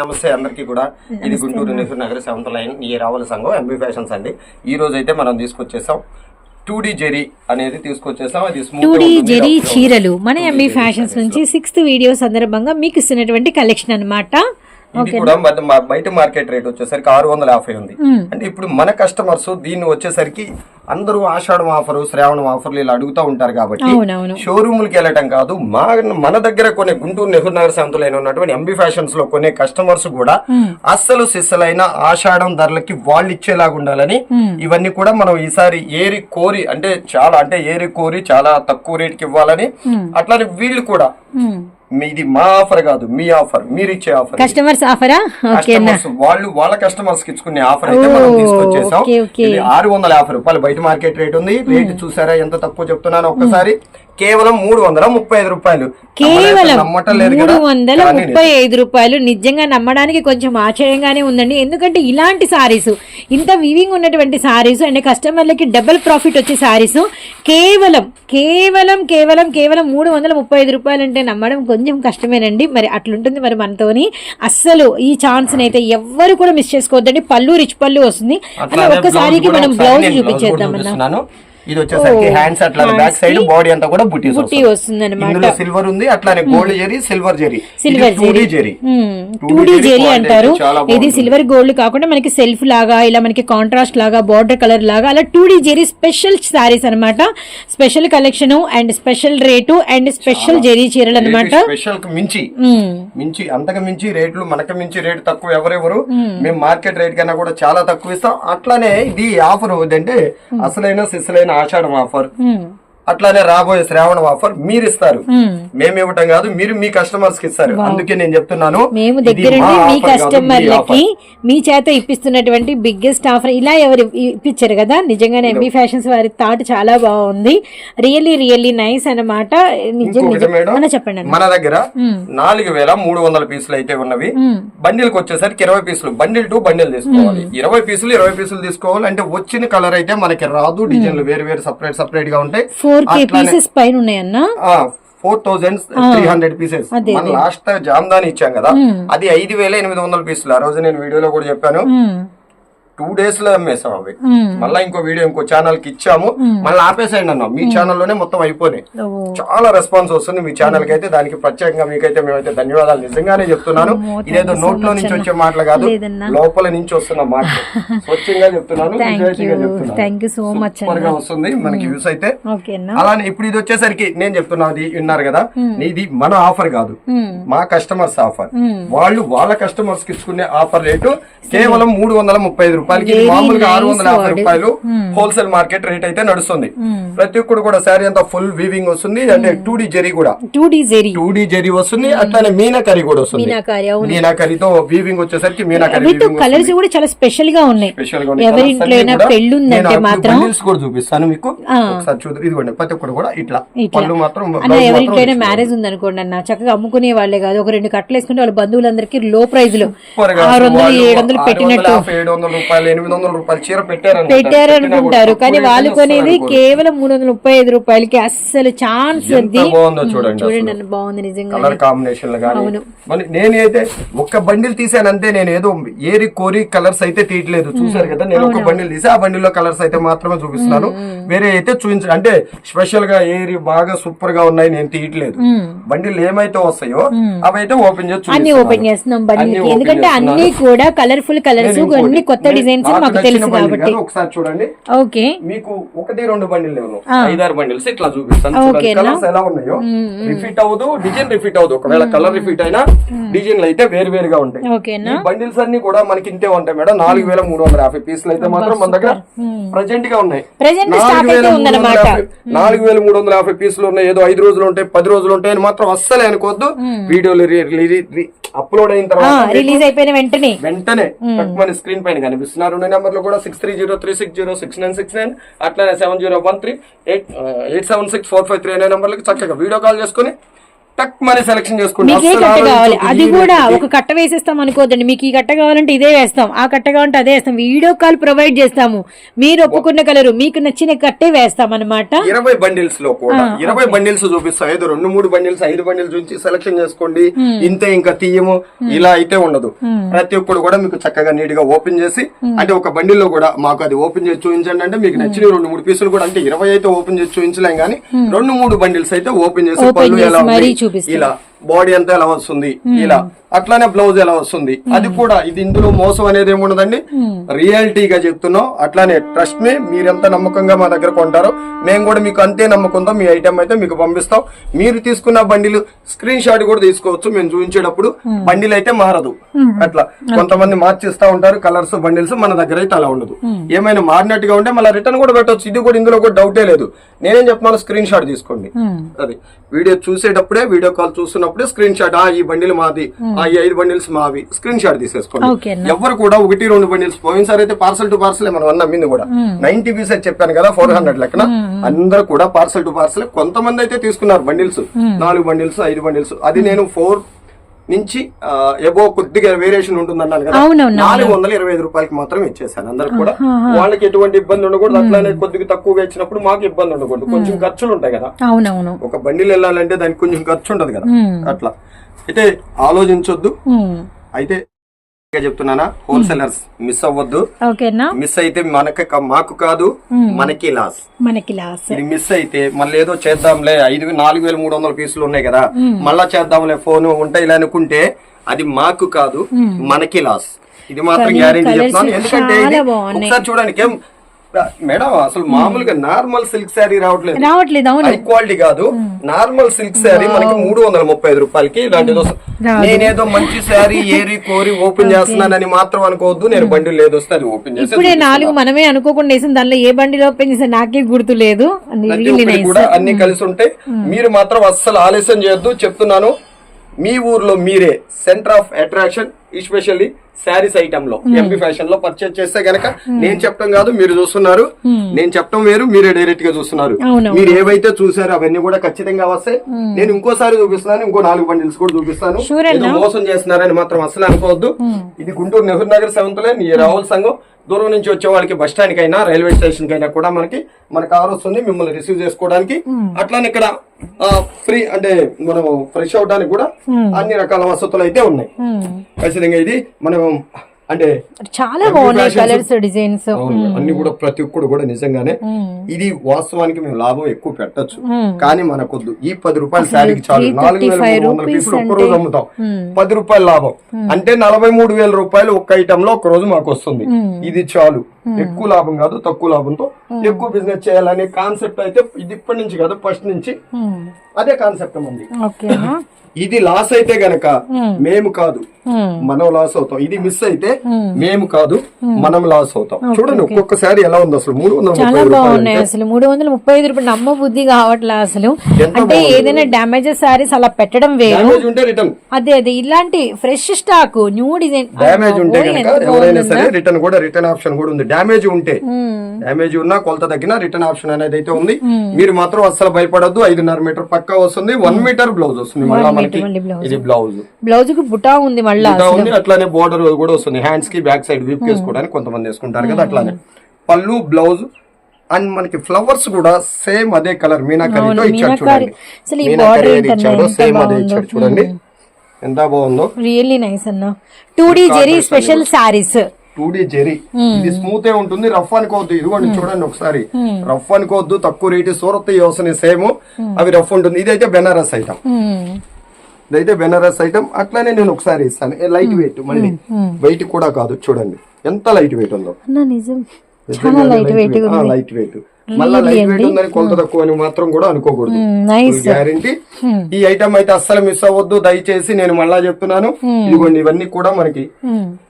నమస్తే అందరికీ కూడా. ఇది గుంటూరు నెహ్రూ నగర్ సెవెంత్ లైన్. ఈ రావుల సంఘం ఎంబీ ఫ్యాషన్స్ అండి. ఈ రోజు అయితే మనం తీసుకొచ్చేసాం టూ డి జెరీ అనేది తీసుకొచ్చేసాం. అది టూ డీ జెరీ చీరలు. మన ఎంబీ ఫ్యాషన్స్ నుంచి సిక్స్త్ వీడియో సందర్భంగా మీకు ఇస్తున్నటువంటి కలెక్షన్ అన్నమాట. ఇది కూడా బయట మార్కెట్ రేట్ వచ్చేసరికి ఆరు వందల యాభై ఉంది. అంటే ఇప్పుడు మన కస్టమర్స్ దీన్ని వచ్చేసరికి అందరూ ఆషాఢం ఆఫర్ శ్రావణం ఆఫర్లు ఇలా అడుగుతూ ఉంటారు కాబట్టి షోరూములకి వెళ్ళటం కాదు మా మన దగ్గర కొనే గుంటూరు నెహ్రూ నగర్ సంతలో ఉన్నటువంటి ఎంబీ ఫ్యాషన్స్లో కొనే కస్టమర్స్ కూడా అస్సలు సిస్సలైన ఆషాఢం ధరలకి వాళ్ళు ఇచ్చేలాగా ఉండాలని ఇవన్నీ కూడా మనం ఈసారి ఏరి కోరి అంటే చాలా అంటే ఏరి కోరి చాలా తక్కువ రేటుకి ఇవ్వాలని అట్లానే వీళ్ళు కూడా మీది మా ఆఫర్ కాదు మీ ఆఫర్ మీరు ఇచ్చే ఆఫర్ కస్టమర్స్ ఆఫరా? కస్టమర్స్ వాళ్ళు వాళ్ళ కస్టమర్స్కి ఇచ్చుకునే ఆఫర్ అయితే మనం తీసుకొచ్చేసాం. ఇది ఆరు వందల యాభై రూపాయలు బయట మార్కెట్ రేట్ ఉంది. రేట్ చూసారా? ఎంత తక్కువ చెప్తున్నాను ఒక్కసారి. కేవలం మూడు వందల ముప్పై ఐదు రూపాయలు. కేవలం మూడు వందల ముప్పై ఐదు రూపాయలు నిజంగా నమ్మడానికి కొంచెం ఆశ్చర్యంగానే ఉందండి. ఎందుకంటే ఇలాంటి సారీస్ ఇంత వివింగ్ ఉన్నటువంటి సారీస్ అండ్ కస్టమర్లకి డబుల్ ప్రాఫిట్ వచ్చే సారీస్ కేవలం కేవలం కేవలం కేవలం మూడు వందల ముప్పై ఐదు రూపాయలు అంటే నమ్మడం కొంచెం కష్టమేనండి. మరి అట్లుంటుంది మరి మనతోని. అస్సలు ఈ ఛాన్స్ అయితే ఎవ్వరు కూడా మిస్ చేసుకోవద్దండి. పళ్ళు రిచ్ పళ్ళు వస్తుంది. అలా అట్లానే ఒక్క blouse సారీకి కూడా మనం బ్లౌజ్ చూపించేద్దాం అన్న. ఇది వచ్చేసరికి హ్యాండ్స్ అట్లా బ్యాక్ సైడ్ బాడీ అంతా కూడా బుటీస్ బుట్టి వస్తుందన్నమాట. ఇందులో సిల్వర్ ఉంది అట్లానే gold zari silver zari silver D zari two D zari అంటారు. ఇది. సిల్వర్ గోల్డ్ కాకుండా మనకి సెల్ఫ్ లాగా ఇలా మనకి కాంట్రాస్ట్ లాగా బార్డర్ కలర్ లాగా అలా two D zari special sarees అన్నమాట. Special collection and special rate and special zari చీరలు అన్నమాట. స్పెషల్ మించి. మ్మ్. మించి అంతకు మించి రేట్లు మనకు మించి రేట్ తక్కువ ఎవరెవరు. మేము మార్కెట్ రేట్ కన్నా కూడా చాలా తక్కువ ఇస్తాం. అట్లానే ఇది ఆఫర్ ఏంటంటే అసలైన సిసలైన ఆషాఢం ఆఫర్ hmm. అట్లానే రాబోయే శ్రావణం ఆఫర్ మీరు ఇస్తారు మ్మ్. ఇవ్వటం కాదు మీరు మీ కస్టమర్స్కి ఇస్తారు అందుకే నేను చెప్తున్నాను మేము ఇది దగ్గరుండి మా కస్టమర్లకి. మీ చేత ఇప్పిస్తున్నటువంటి బిగ్గెస్ట్ ఆఫర్ ఇలా ఎవరు ఇప్పించారు కదా నిజంగానే ఎంబీ ఫ్యాషన్స్ వారి థాట్ చాలా బాగుంది. రియల్లీ రియల్లీ నైస్ అన్న చెప్పండి మన దగ్గర నాలుగు వేల మూడు వందల పీసులు అయితే ఉన్నవి. బండిల్కి వచ్చేసరికి ఇరవై పీసులు. బండిల్ టు బండిల్ తీసుకోవాలి. ఇరవై పీసులు ఇరవై పీసులు తీసుకోవాలి. అంటే వచ్చిన కలర్ అయితే మనకి రాదు. డిజైన్లు వేరు వేరు సపరేట్ సపరేట్గా ఉంటాయి ఫోర్ కే అట్లానే పీసెస్ పైన ఉన్నాయన్న? Four thousand three hundred pieces. మన లాస్ట్ జామ్దాని ఇచ్చాం కదా అది ఐదు వేల ఎనిమిది వందల పీసులు. ఆ రోజు నేను వీడియోలో కూడా చెప్పాను. టూ డేస్లో అమ్మేసాం అవి. మళ్ళీ ఇంకో వీడియో ఇంకో ఛానల్కి ఇచ్చాము మళ్ళీ ఆపేసేయండి అన్నాం మీ ఛానల్లోనే మొత్తం అయిపోయినాయి. చాలా రెస్పాన్స్ వస్తుంది మీ ఛానల్కి అయితే దానికి ప్రత్యేకంగా మీకైతే మేమైతే ధన్యవాదాలు. నిజంగానే చెప్తున్నాను. ఇదేదో నోట్లో నుంచి వచ్చే మాటలు కాదు. లోపల నుంచి వస్తున్న మాటలు. స్వచ్ఛంగా చెప్తున్నాను సూపర్గా వస్తుంది మనకి వ్యూస్ అయితే. అలానే ఇప్పుడు ఇది వచ్చేసరికి నేను చెప్తున్నది విన్నారు కదా. ఇది మన ఆఫర్ కాదు. మా కస్టమర్స్ ఆఫర్. వాళ్ళు వాళ్ళ కస్టమర్స్కి ఇచ్చుకునే ఆఫర్ రేటు కేవలం మూడు వందల ముప్పై ఐదు రూపాయలకి మామూలుగా ఆరు వందల యాభై రూపాయలు హోల్సేల్ మార్కెట్ రేట్ అయితే నడుస్తుంది. ప్రతి ఒక్కడు కూడా శారీ అంతా ఫుల్ వీవింగ్ వస్తుంది అంటే టూ డి జరీ కూడా. Two D zari two D zari వస్తుంది అట్లానే మీనాకరీ కూడా వస్తుంది. మీనాకారి మీనాకరీతో వీవింగ్ వచ్చేసరికి మీనాకరీ వీటితో వీవింగ్ కలర్స్ కూడా చాలా స్పెషల్గా ఉన్నాయి. స్పెషల్గా ఉన్నాయి. ఎవరి Colours ఇంట్లో అన్నీ అయినా కూడా పెళ్ళి ఉందంటే నేను అప్పుడు మాత్రం కూడా చూపిస్తాను మీకు. ఒకసారి చూద్దరు ఇదిగోండి ప్రతి ఒక్కరు కూడా ఇట్లా. పళ్ళు మాత్రం ఇట్లా. మ్యారేజ్ ఉంది అనుకోండి అన్న చక్కగా అమ్ముకునే వాళ్ళే కాదు. ఒక రెండు కట్టలు వేసుకుంటే వాళ్ళ బంధువులందరికీ లో ప్రైజ్లో ఆరు వందలు ఏడు వందలు పెట్టినట్టు. ఎనిమిది వందల రూపాయలు చీర పెట్టారు పెట్టారు అనుకుంటారు. కానీ వాళ్ళు కొనేది కేవలం మూడు వందల ముప్పై ఐదు రూపాయలకి అస్సలు ఛాన్స్ బాగుందో చూడండి చూడండి బాగుంది నిజంగా కలర్ కాంబినేషన్. మరి నేనైతే ఒక్క బండిల్ తీసానంటే నేను ఏదో ఏరి కోరి కలర్స్ అయితే తీయట్లేదు. చూసారు కదా నేను ఒక బండిల్ తీసి ఆ బండిల్లో కలర్స్ అయితే మాత్రమే చూపిస్తున్నాను. వేరే అయితే చూపించ అంటే స్పెషల్గా ఏరి బాగా సూపర్గా ఉన్నాయి నేను తీయట్లేదు. బండిల్ ఏమైతే వస్తాయో అవి అయితే ఓపెన్ చేసి. ఓపెన్ చేస్తున్నాం open ఎందుకంటే. అన్ని కూడా కలర్ఫుల్ కలర్స్ అన్ని కొత్త నేను- డిజైన్స్ నాకు మాకు తెలుసు కాబట్టి. ఒకసారి చూడండి. ఓకే. మీకు ఒకటి రెండు బండిల్ లేవు. ఐదారు బండిల్స్ ఇట్లా చూపిస్తాను? కలర్స్ ఎలా ఉన్నాయో. రిఫిట్ అవ్వదు డిజైన్ రిఫిట్ అవ్వదు. ఒకవేళ కలర్ రిఫిట్ అయినా డిజైన్లు అయితే వేరు వేరుగా ఉంటాయి. ఈ బండిల్స్ అన్ని కూడా మనకి ఇంతే ఉంటాయి మేడం. నాలుగు వేల మూడు వందల యాభై పీసులు అయితే మాత్రం మన దగ్గర ప్రజెంట్గా ఉన్నాయి. Present నాలుగు stock వేల అయితే మూడు వందల ఉందన్నమాట. యాభై- నాలుగు వేల మూడు వందల యాభై పీసులు ఉన్నాయి. ఏదో ఐదు రోజులు ఉంటాయి పది రోజులు ఉంటాయి అని మాత్రం అస్సలే అనుకోవద్దు. వీడియోలు అప్లోడ్ అయిన తర్వాత రిలీజ్ అయిపోయిన వెంటనే. వెంటనే మన స్క్రీన్ పైన కనిపిస్తున్నారు రెండు నెంబర్లు కూడా six three zero three six zero six nine six nine అట్లానే seven zero one three eight eight seven six four five three అనే నెంబర్లకి చక్కగా వీడియో కాల్ చేసుకుని టక్ మనీ సెలెక్షన్ చేసుకోండి మీకు ఏ అస్సలు కట్ట కావాలి. ఆలోచించొద్దు. అది కూడా. ఒక కట్ట వేసేస్తాం అనుకోదండి మీకు ఈ కట్ట కావాలంటే ఇదే వేస్తాం. ఆ కట్ట కావాలంటే అదే వేస్తాం. వీడియో కాల్ ప్రొవైడ్ చేస్తాము. మీరు ఒప్పుకున్న కలరు మీకు నచ్చిన కట్టే వేస్తాం అనమాట ఇరవై బండిల్స్లో కూడా. ఇరవై బండిల్స్ చూపిస్తాం. ఏదో రెండు మూడు బండిల్స్ ఐదు బండిల్స్ చూసి సెలెక్షన్ చేసుకోండి. ఇంతే ఇంకా తీయము. ఇలా అయితే ఉండదు. ప్రతి ఒక్కడు కూడా మీకు చక్కగా నీట్గా ఓపెన్ చేసి అంటే ఒక బండిల్లో కూడా మాకు అది ఓపెన్ చేసి చూపించండి అంటే మీకు నచ్చిన రెండు మూడు పీసులు కూడా అంటే ఇరవై అయితే ఓపెన్ చేసి చూపించలేం కానీ రెండు మూడు బండిల్స్ అయితే ఓపెన్ చేసి పళ్ళు ఎలా చేసి మరీ ఉంది చూపిస్తాం. ఇలా బాడీ అంతా ఎలా వస్తుంది? ఇలా. అట్లానే బ్లౌజ్ ఎలా వస్తుంది? అది కూడా ఇది ఇందులో మోసం అనేది ఏముండదండి? రియాలిటీగా చెప్తున్నాం. అట్లానే ట్రస్ట్ మీ మీరెంత నమ్మకంగా మా దగ్గర కొంటారో మేము కూడా మీకు అంతే నమ్మకంతో మీ ఐటమ్ అయితే మీకు పంపిస్తాం. మీరు తీసుకున్న బండిలు స్క్రీన్ షాట్ కూడా తీసుకోవచ్చు. మేము చూపించేటప్పుడు బండిలు అయితే మారదు. అట్లా. కొంతమంది మార్చిస్తా ఉంటారు. కలర్స్ బండిల్స్ మన దగ్గర అయితే అలా ఉండదు. ఏమైనా మారినట్టుగా ఉంటే మళ్ళీ రిటర్న్ కూడా పెట్టవచ్చు ఇది కూడా ఇందులో కూడా డౌటే లేదు. నేనేం చెప్తున్నాను స్క్రీన్ షాట్ తీసుకోండి. అది. వీడియో చూసేటప్పుడే వీడియో కాల్ చూస్తున్నప్పుడే స్క్రీన్ షాట్ ఆ ఈ బండిల్ మాది ఆ ఈ ఐదు బండిల్స్ మావి. స్క్రీన్ షాట్ తీసేసుకోండి. ఎవరు కూడా ఒకటి రెండు బండిల్స్ పోయినసారి అయితే పార్సల్ టు పార్సల్ మనం అన్న అమ్మింది కూడా. నైన్టీ పీసెస్ చెప్పాను కదా ఫోర్ హండ్రెడ్ లెక్కన. అందరూ కూడా పార్సల్ టు పార్సల్ కొంతమంది అయితే తీసుకున్నారు బండిల్స్. నాలుగు బండిల్స్ ఐదు బండిల్స్. అది నేను ఫోర్ నుంచి ఎబో కొద్దిగా వేరియేషన్ ఉంటుంది అన్నాను కదా నాలుగు వందల ఇరవై ఐదు రూపాయలకి మాత్రం ఇచ్చేసాను అందరికి కూడా వాళ్ళకి ఎటువంటి ఇబ్బంది ఉండకూడదు. అట్లానే కొద్దిగా తక్కువగా ఇచ్చినప్పుడు మాకు ఇబ్బంది ఉండకూడదు. కొంచెం ఖర్చులు ఉంటాయి కదా. అవునవును. ఒక బండిలు వెళ్ళాలంటే దానికి కొంచెం ఖర్చు ఉంటది కదా. అట్లా. అయితే ఆలోచించొద్దు. అయితే చెప్తున్నానా? హోల్సేలర్స్ మిస్ అవ్వద్దు. ఓకేనా? మిస్ అయితే మనకి మాకు కాదు మనకి లాస్ మనకి లాస్ ఇది మిస్ అయితే మళ్ళీ ఏదో చేద్దాంలే ఐదు నాలుగు వేల మూడు వందల పీసులు ఉన్నాయి కదా. మళ్ళా చేద్దాంలే ఫోన్ ఉంటాయి అనుకుంటే అది మాకు కాదు మనకి లాస్ ఇది మాత్రం గ్యారెంటీ చెప్తున్నాను. ఎందుకంటే ఇది చాలా బాగున్నాయి. ఒకసారి చూడండి ఏం మేడం అసలు మామూలుగా నార్మల్ సిల్క్ శారీ రావట్లేదు. రావట్లేదు అవును. హై క్వాలిటీ కాదు. నార్మల్ సిల్క్ శారీ మనకి మూడు వందల ముప్పై ఐదు రూపాయలకి ఇలాంటిది వస్తుంది. నేనేదో మంచి శారీ ఏరి కోరి ఓపెన్ చేస్తున్నానని మాత్రం అనుకోవద్దు. నేను బండి లేదు వస్తే అది ఓపెన్ చేసి ఇప్పుడే నాలుగు మనమే అనుకోకుండా వేసిన దానిలో ఏ బండిలో ఓపెన్ చేస్తే నాకే గుర్తు లేదు కూడా అన్ని కలిసి ఉంటాయి మీరు మాత్రం అస్సలు ఆలస్యం చేయొద్దు. చెప్తున్నాను మీ ఊర్లో మీరే. Centre of attraction especially sarees ఐటమ్లో M P ఫ్యాషన్లో పర్చేజ్ చేస్తే గనక నేను చెప్పడం కాదు మీరు చూస్తున్నారు. నేను చెప్పడం వేరు మీరే డైరెక్ట్గా చూస్తున్నారు. మీరు ఏవైతే చూసారో అవన్నీ కూడా ఖచ్చితంగా వస్తాయి. నేను ఇంకోసారి చూపిస్తాను ఇంకో నాలుగు బండిల్స్ కూడా చూపిస్తాను. మోసం చేస్తున్నారని మాత్రం అసలు అనుకోవద్దు. ఇది గుంటూరు నెహ్రూ నగర్ సెవెంత్ లైన్ ఈ రాహుల్ సంఘం. దూరం నుంచి వచ్చే వాళ్ళకి బస్ స్టాండ్ కైనా రైల్వే స్టేషన్ కైనా కూడా మనకి మన కార్ వస్తుంది మిమ్మల్ని రిసీవ్ చేసుకోవడానికి. అట్లానే ఇక్కడ ఫ్రీ అంటే మనం ఫ్రెష్ అవడానికి కూడా అన్ని రకాల వసతులు అయితే ఉన్నాయి. ఖచ్చితంగా ఇది మనం అంటే చాలా బాగున్నాయి కలర్స్ డిజైన్స్ అవును అన్ని కూడా ప్రతి ఒక్కడు కూడా నిజంగానే ఇది వాస్తవానికి మేము లాభం ఎక్కువ పెట్టొచ్చు. కానీ మనకొద్దు. ఈ పది రూపాయల శారీకి చాలు. నాలుగు వేల మూడు వందల పీసులు ఒక్క రోజు అమ్ముతాం. పది రూపాయల లాభం. అంటే నలభై మూడు వేల రూపాయలు ఒక్క ఐటమ్లో ఒక రోజు మాకు వస్తుంది. ఇది చాలు. ఎక్కువ లాభం కాదు తక్కువ లాభంతో ఎక్కువ బిజినెస్ చేయాలనే కాన్సెప్ట్ అయితే ఇది ఇప్పటి నుంచి కాదు ఫస్ట్ నుంచి అదే కాన్సెప్ట్ ఉంది ఇది లాస్ అయితే గనక మేము కాదు మనం లాస్ అవుతాం. ఇది మిస్ అయితే మేము కాదు మనం లాస్ అవుతాం. చూడండి ఒక్కొక్కసారి ఎలా ఉంది అసలు? మూడు వందల చాలా బాగున్నాయి అసలు. మూడు వందల ముప్పై ఐదు రూపాయలు నమ్మ బుద్ధి కావట్లే అసలు. అంటే ఏదైనా డ్యామేజెస్ సారీస్ అలా పెట్టడం వేరు. అదే అదే. ఇలాంటి fresh stock new design damage ఉంటే ఎవరైనా సరే రిటర్న్ కూడా రిటర్న్ ఆప్షన్ కూడా ఉంది. డ్యామేజ్ ఉంటే డ్యామేజ్ ఉన్నా కొలత తగ్గిన రిటర్న్ ఆప్షన్ అనేది అయితే ఉంది. మీరు మాత్రం అస్సలు భయపడద్దు. ఐదున్నర మీటర్ పక్కా వస్తుంది. వన్ మీటర్ బ్లౌజ్ వస్తుంది మళ్ళీ మనకి. ఇది బ్లౌజ్. బ్లౌజ్. కి బుటా ఉంది మళ్ళా ఉంది. అట్లానే బోర్డర్ కూడా వస్తుంది. హ్యాండ్స్కి బ్యాక్ సైడ్ విప్ చేసుకోవడానికి కొంతమంది వేసుకుంటారు కదా అట్లానే. పళ్ళు బ్లౌజ్ అండ్ మనకి ఫ్లవర్స్ కూడా సేమ్ అదే కలర్ మీనాకరీతో ఇచ్చాడు మీనాకరి. చూడండి. మీనాకరీ ఇచ్చాడో. ఎంత సేమ్ అదే. ఇచ్చాడు చూడండి. ఎంత బాగుందో. రియల్లీ నైస్ అన్న. Two D zari special sarees two D zari ఇది స్మూత్ ఏ ఉంటుంది రఫ్ అనుకోవద్దు. ఇదిగోండి చూడండి ఒకసారి. రఫ్ అనుకోవద్దు తక్కువ రేటు సూరత్ వస్తున్నాయి సేమ్. అవి రఫ్ ఉంటుంది. ఇదైతే బెనారస్ ఐటమ్ ఇదైతే బెనారస్ ఐటమ్ అట్లానే నేను ఒకసారి ఇస్తాను. లైట్ వెయిట్ మళ్ళీ. వెయిట్ కూడా కాదు చూడండి. ఎంత లైట్ వెయిట్ ఉందో. లైట్ వెయిట్ మళ్ళీ లైట్ వెయిట్ ఉందని కొలత తక్కువ అని మాత్రం కూడా అనుకోకూడదు. గ్యారంటీ ఈ ఐటమ్ అయితే అస్సలు మిస్ అవ్వద్దు. దయచేసి నేను మళ్ళా చెప్తున్నాను. ఇదిగోండి ఇవన్నీ కూడా మనకి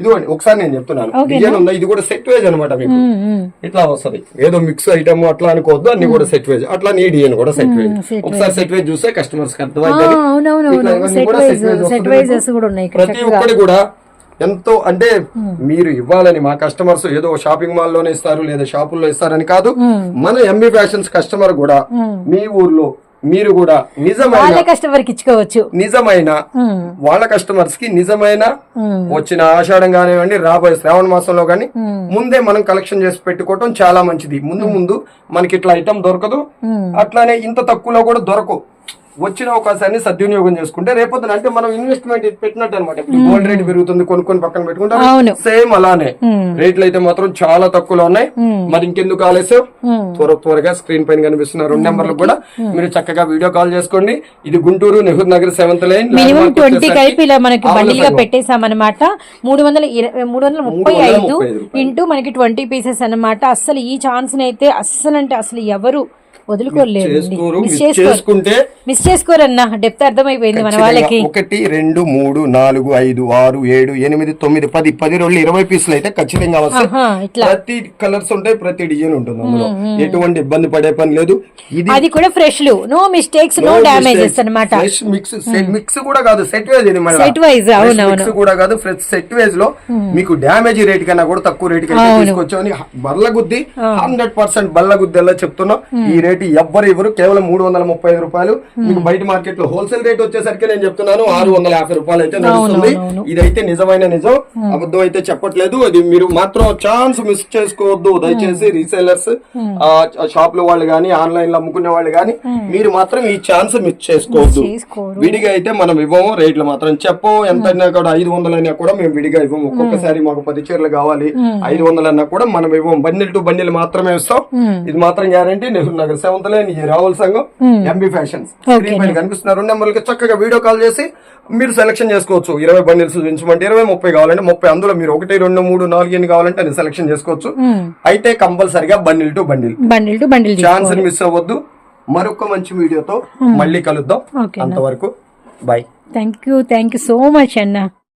ఇదిగోండి ఒకసారి నేను చెప్తున్నాను. డిజైన్ ఉందా? ఇది కూడా సెట్ వేజ్ అనమాట మీకు. ఇట్లా వస్తది. ఏదో మిక్స్ ఐటమ్ అట్లా అనుకోవద్దు. అన్ని కూడా సెట్ వేజ్ అట్లా నీ డిజైన్ కూడా సెట్ వేజ్ ఒకసారి సెట్ వేజ్ చూస్తే కస్టమర్స్ అర్థమైంది ప్రతి ఒక్కటి కూడా ఎంతో అంటే మీరు ఇవ్వాలని మా కస్టమర్స్ ఏదో షాపింగ్ మాల్లోనే ఇస్తారు లేదా షాపుల్లో ఇస్తారని కాదు. మన ఎంబీ ఫ్యాషన్స్ కస్టమర్ కూడా మీ ఊర్లో మీరు కూడా నిజమైన వాళ్ళ కస్టమర్కి ఇచ్చుకోవచ్చు. నిజమైన వాళ్ళ కస్టమర్స్కి నిజమైన వచ్చిన ఆషాఢం కానివ్వండి రాబోయే శ్రావణ మాసంలో కానీ ముందే మనం కలెక్షన్ చేసి పెట్టుకోవటం చాలా మంచిది. ముందు ముందు మనకి ఇట్లా ఐటమ్ దొరకదు. అట్లానే ఇంత తక్కువలో కూడా దొరకవు. వచ్చిన అవకాశాన్ని సద్వినియోగం చేసుకుంటే రేపొద్దున అంటే మనం ఇన్వెస్ట్మెంట్ పెట్టినట్టు అనమాట గోల్డ్ రేట్ పెరుగుతుంది కొనుక్కొని పక్కన. పెట్టుకుంటాం సేమ్ అలానే. రేట్లు అయితే మాత్రం చాలా తక్కువలో ఉన్నాయి. మరి ఇంకెందుకు ఆలస్యం? త్వర త్వరగా స్క్రీన్ పైన కనిపిస్తున్న రెండు నెంబర్లు కూడా మీరు చక్కగా వీడియో కాల్ చేసుకోండి. ఇది Guntur Nehru Nagar seventh line minimum twenty కలిపి ఇలా మనకి ఆవుల బండిల్గా సంఘం. పెట్టేసామన్నమాట మూడు వందల ఇరవై మూడు వందల ముప్పై ఐదు. ఇంటూ మనకి ట్వంటీ పీసెస్ అన్నమాట. అస్సలు ఈ ఛాన్స్ అయితే అస్సలు అంటే అసలు ఎవరు వదులుకోలేరు చేసుకోరు మిస్ చేసుకోరన్నా డెప్త్ అర్థమైపోయింది మన వాళ్ళకి. ఒకటి రెండు మూడు నాలుగు ఐదు ఆరు ఏడు ఎనిమిది తొమ్మిది పది పది రెండు ఇరవై పీసులు అయితే ఖచ్చితంగా వస్తాయి ప్రతి కలర్స్ ఉంటాయి ప్రతి డిజైన్ ఉంటుంది అందులో. ఎటువంటి ఇబ్బంది పడే పని లేదు. ఇది అది కూడా ఫ్రెష్లు నో మిస్టేక్స్ నో డామేజెస్ అన్నమాట. ఫ్రెష్ మిక్స్ మిక్స్ కూడా కాదు సెట్ వేజ్ ఇది అవును, అవును. మిక్స్ కూడా కాదు ఫ్రెష్ సెట్ వేజ్లో మీకు డ్యామేజ్ రేట్ కన్నా కూడా తక్కువ రేట్కి తీసుకొచ్చామని బల్ల గుద్ది హండ్రెడ్ పర్సెంట్ బల్ల గుద్దెల్లా చెప్తున్నా. ఈ రేటు ఎవ్వరు ఇవ్వరు కేవలం మూడు వందల ముప్పై ఐదు రూపాయలు. మీకు బయట మార్కెట్లో హోల్సేల్ రేట్ వచ్చేసరికి నేను చెప్తున్నాను ఆరు వందల యాభై రూపాయలు అయితే నడుస్తుంది. ఇదైతే నిజమైన నిజం. అబద్ధం అయితే చెప్పట్లేదు. అది మీరు మాత్రం ఛాన్స్ మిస్ చేసుకోవద్దు. దయచేసి రీసేలర్స్ షాప్లో వాళ్ళు గానీ ఆన్లైన్లో అమ్ముకునే వాళ్ళు గానీ మీరు మాత్రం ఈ ఛాన్స్ మిస్ చేసుకోవద్దు. విడిగా అయితే మనం ఇవ్వము రేట్లు మాత్రం చెప్పు ఎంత అయినా కూడా ఐదు వందలు అయినా కూడా మేము విడిగా ఇవ్వము. ఒక్కొక్కసారి మాకు పది చీరలు కావాలి. ఐదు వందలు అన్నా కూడా మనం ఇవ్వము. బండిల్ టు బండిల్ మాత్రమే ఇస్తాం. ఇది మాత్రం guarantee. Nehru Nagar seventh line Ravula Sangham M B fashions screen పైన కనిపిస్తున్న రెండు నెంబర్లకి చక్కగా వీడియో కాల్ చేసి మీరు సెలెక్షన్ చేసుకోవచ్చు. ఇరవై బండిల్స్ చూపించమంటే ఇరవై ముప్పై కావాలంటే ముప్పై. అందులో మీరు ఒకటి రెండు మూడు నాలుగు ఎన్ని కావాలంటే అది సెలెక్షన్ చేసుకోవచ్చు. అయితే కంపల్సరిగా bundle to bundle bundle to bundle chance miss అవ్వద్దు. మరొక మంచి వీడియోతో మళ్ళీ కలుద్దాం. అంతవరకు bye thank you thank you so much అన్న.